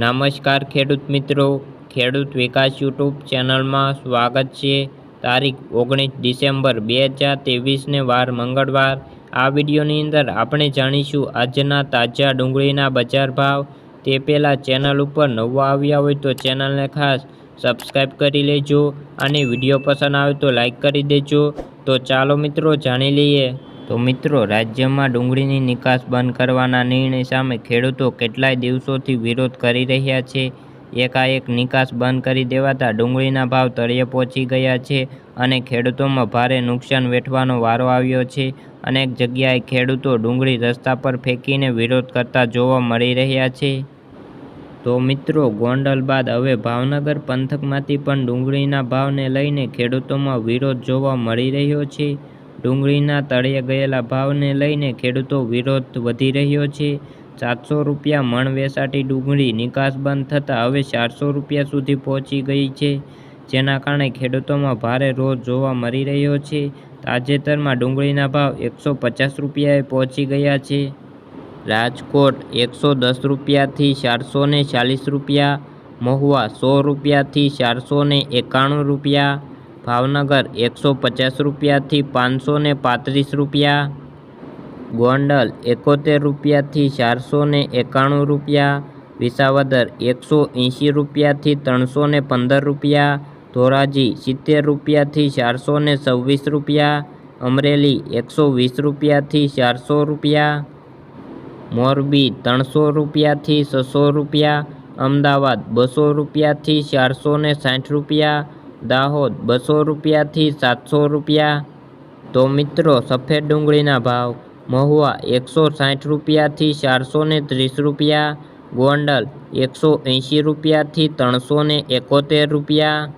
નમસ્કાર ખેડૂત મિત્રો. ખેડૂત વિકાસ યુટ્યુબ ચેનલમાં સ્વાગત છે. તારીખ ઓગણીસ ડિસેમ્બર બે હજાર ત્રેવીસને વાર મંગળવાર. આ વિડીયોની અંદર આપણે જાણીશું આજના તાજા ડુંગળીના બજાર ભાવ. તે પહેલાં ચેનલ ઉપર નવા આવ્યા હોય તો ચેનલને ખાસ સબસ્ક્રાઈબ કરી લેજો અને વીડિયો પસંદ આવે તો લાઈક કરી દેજો. તો ચાલો મિત્રો જાણી લઈએ. તો મિત્રો, રાજ્યમાં ડુંગળીની નિકાસ બંધ કરવાના નિર્ણય સામે ખેડૂતો કેટલાય દિવસોથી વિરોધ કરી રહ્યા છે. એકાએક નિકાસ બંધ કરી દેવાતા ડુંગળીના ભાવ તળિયે પહોંચી ગયા છે અને ખેડૂતોમાં ભારે નુકસાન વેઠવાનો વારો આવ્યો છે. અનેક જગ્યાએ ખેડૂતો ડુંગળી રસ્તા પર ફેંકીને વિરોધ કરતા જોવા મળી રહ્યા છે. તો મિત્રો, ગોંડલ બાદ હવે ભાવનગર પંથકમાંથી પણ ડુંગળીના ભાવને લઈને ખેડૂતોમાં વિરોધ જોવા મળી રહ્યો છે. ડુંગળીના તળિયે ગયેલા ભાવને લઈને ખેડૂતો વિરોધ વધી રહ્યો છે. સાતસો રૂપિયા મણ વેચાતી ડુંગળી નિકાસ બંધ થતાં હવે ચારસો રૂપિયા સુધી પહોંચી ગઈ છે, જેના કારણે ખેડૂતોમાં ભારે રોષ જોવા મળી રહ્યો છે. તાજેતરમાં ડુંગળીના ભાવ એકસો પચાસ રૂપિયાએ પહોંચી ગયા છે. રાજકોટ એકસો દસ રૂપિયાથી ચારસો ચાલીસ રૂપિયા, મહુવા સો રૂપિયાથી ચારસો એકાણું રૂપિયા ભાવનગર એકસો પચાસ રૂપિયાથી પાંચસો ને પાંત્રીસ રૂપિયા. ગોંડલ એકોતેર રૂપિયાથી ચારસો ને એકાણું રૂપિયા. વિસાવદર એકસો એંશી રૂપિયાથી ત્રણસો ને પંદર રૂપિયા. ધોરાજી સિત્તેર રૂપિયાથી ચારસો ને છવ્વીસ રૂપિયા. અમરેલી એકસો વીસ રૂપિયાથી ચારસો રૂપિયા. મોરબી ત્રણસો રૂપિયાથી છસો રૂપિયા. અમદાવાદ બસો રૂપિયાથી ચારસો ને સાઠ રૂપિયા. દાહોદ બસો રૂપિયાથી સાતસો રૂપિયા. તો મિત્રો, સફેદ ડુંગળીના ભાવ. મહુવા એકસો સાઠ રૂપિયાથી ચારસો ને ત્રીસ રૂપિયા. ગોંડલ એકસો એંશી રૂપિયાથી ત્રણસો એકોતેર રૂપિયા.